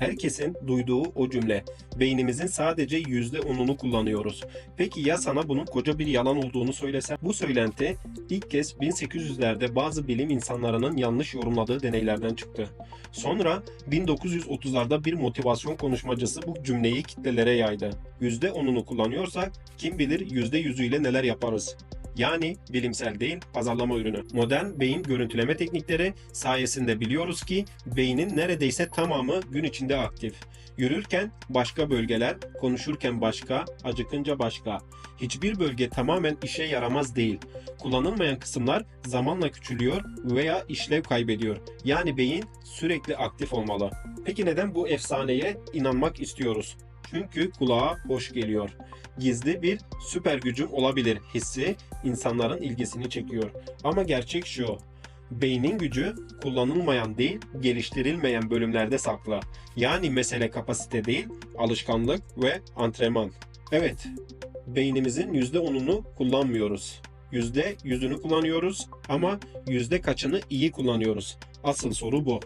Herkesin duyduğu o cümle. Beynimizin sadece %10'unu kullanıyoruz. Peki ya sana bunun koca bir yalan olduğunu söylesem? Bu söylenti ilk kez 1800'lerde bazı bilim insanlarının yanlış yorumladığı deneylerden çıktı. Sonra 1930'larda bir motivasyon konuşmacısı bu cümleyi kitlelere yaydı. %10'unu kullanıyorsak kim bilir %100'üyle neler yaparız. Yani bilimsel değil, pazarlama ürünü. Modern beyin görüntüleme teknikleri sayesinde biliyoruz ki beynin neredeyse tamamı gün içinde aktif. Yürürken başka bölgeler, konuşurken başka, acıkınca başka. Hiçbir bölge tamamen işe yaramaz değil. Kullanılmayan kısımlar zamanla küçülüyor veya işlev kaybediyor. Yani beyin sürekli aktif olmalı. Peki neden bu efsaneye inanmak istiyoruz? Çünkü kulağa hoş geliyor. Gizli bir süper gücüm olabilir hissi insanların ilgisini çekiyor. Ama gerçek şu. Beynin gücü kullanılmayan değil, geliştirilmeyen bölümlerde saklı. Yani mesele kapasite değil, alışkanlık ve antrenman. Evet, beynimizin %10'unu kullanmıyoruz. %100'ünü kullanıyoruz ama yüzde kaçını iyi kullanıyoruz? Asıl soru bu.